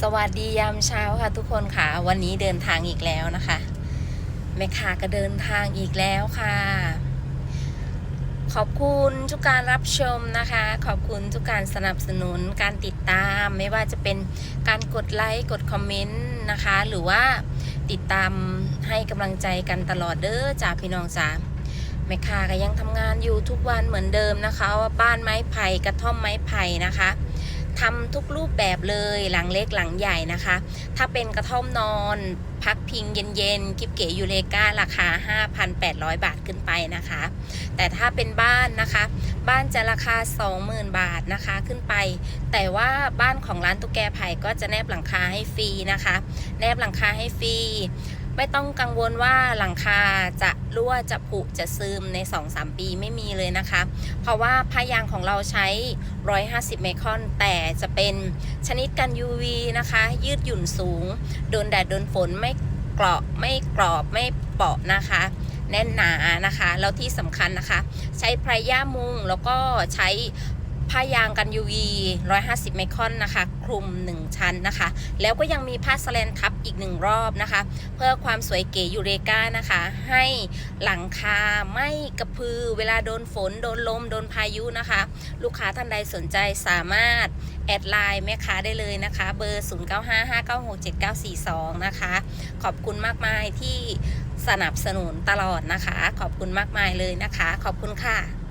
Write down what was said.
สวัสดียามเช้าค่ะทุกคนค่ะ วันนี้เดินทางอีกแล้วนะคะแม่ค้าก็เดินทางอีกแล้วค่ะ ขอบคุณทุกการรับชมนะคะ ขอบคุณทุกการสนับสนุนการติดตาม ไม่ว่าจะเป็นการกดไลค์กดคอมเมนต์นะคะ หรือว่าติดตามให้กำลังใจกันตลอดเด้อจ้าพี่น้องจ้าแม่ค้าก็ยังทำงานอยู่ทุกวันเหมือนเดิมนะคะว่าบ้านไม้ไผ่กระท่อมไม้ไผ่นะคะ ทำทุกรูปแบบเลยหลังเล็กหลังใหญ่นะคะ ถ้าเป็นกระท่อมนอน พักพิงเย็นๆกิบเก๋ยูเลการาคา 5,800 บาทขึ้นไปนะคะ แต่ถ้าเป็นบ้านนะคะ บ้านจะราคา 20,000 บาทนะคะขึ้นไป แต่ว่าบ้านของร้านตุ๊กแกไผ่ก็จะแนบหลังคาให้ฟรีนะคะ แนบหลังคาให้ฟรี ไม่ต้องกังวลว่าหลังคาจะรั่วจะผุจะซึมใน 2-3 ปีไม่มีเลยนะคะ เพราะว่าผ้ายางของเราใช้ 150 ไมครอน แต่จะเป็นชนิดกัน UV นะคะ ยืดหยุ่นสูง โดนแดดโดนฝนไม่เกราะไม่กรอบไม่เปาะนะคะ แน่นหนานะคะ แล้วที่สำคัญนะคะ ใช้ไพรย่ามุงแล้วก็ใช้ ผ้ายางกัน UV 150 ไมครอนนะคะ คลุม 1 ชั้นนะคะ แล้วก็ยังมีผ้าสแลนทับอีกหนึ่งรอบนะคะ เพื่อความสวยเก๋ยูเรกานะคะ ให้หลังคาไม่กระพือ เวลาโดนฝน โดนลม โดนพายุนะคะ ลูกค้าท่านใดสนใจสามารถ แอดไลน์แม่ค้าได้เลยนะคะ เบอร์ 0955967942 นะคะ ขอบคุณมากมายที่สนับสนุนตลอดนะคะ ขอบคุณมากมายเลยนะคะ ขอบคุณค่ะ